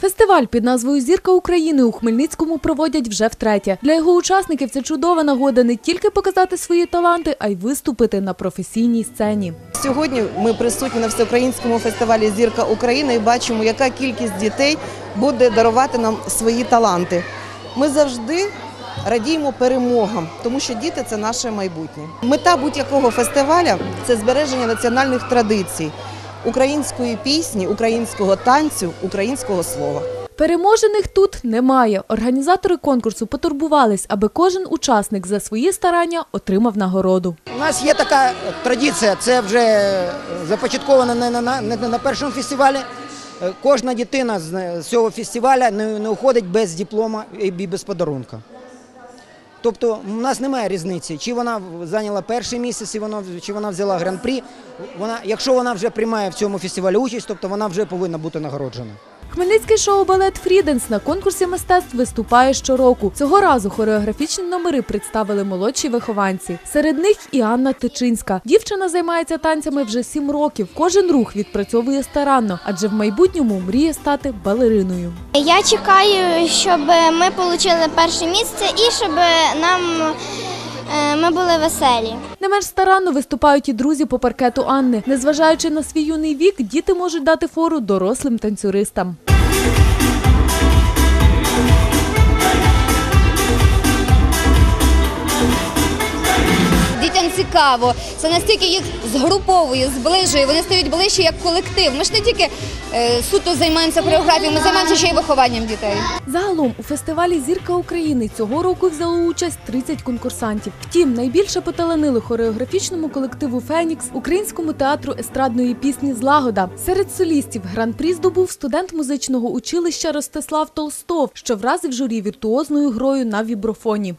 Фестиваль під назвою Зірка України у Хмельницькому проводять вже втретє. Для його учасників це чудова нагода не тільки показати свої таланти, а й виступити на професійній сцені. Сьогодні ми присутні на всеукраїнському фестивалі Зірка України і бачимо, яка кількість дітей буде дарувати нам свої таланти. Ми завжди радіємо перемогам, тому що діти це наше майбутнє. Мета будь-якого фестиваля це збереження національних традицій, української пісні, українського танцю, українського слова. Переможених тут немає. Організатори конкурсу потурбувались, аби кожен учасник за свої старання отримав нагороду. У нас є така традиція, це вже започатковано не на, не на першому фестивалі. Кожна дитина з з цього фестивалю не, не уходить без диплома і без подарунка. Тобто у нас немає різниці, чи вона зайняла перший місяць, чи вона, взяла гран-прі. Вона, якщо вона вже приймає в цьому фестивалі участь, тобто вона вже повинна бути нагороджена. Хмельницький шоу-балет Фріденс на конкурсі мистецтв виступає щороку. Цього разу хореографічні номери представили молодші вихованці. Серед них і Анна Тичинська. Дівчина займається танцями вже сім років. Кожен рух відпрацьовує старанно, адже в майбутньому мріє стати балериною. Я чекаю, щоб ми отримали перше місце і щоб нам ми були веселі. Не менш старанно виступають і друзі по паркету Анни. Незважаючи на свій юний вік, діти можуть дати фору дорослим танцюристам. Цікаво. Це настільки їх згруповує, зближує. Вони стають ближче як колектив. Ми ж не тільки е, суто займаємося хореографією, ми займаємося ще й вихованням дітей. Загалом у фестивалі Зірка України цього року взяло участь 30 конкурсантів. Втім, найбільше поталанили хореографічному колективу Фенікс, українському театру естрадної пісні Злагода. Серед солістів гран-прі здобув студент музичного училища Ростислав Толстов, що вразив журі віртуозною грою на віброфоні.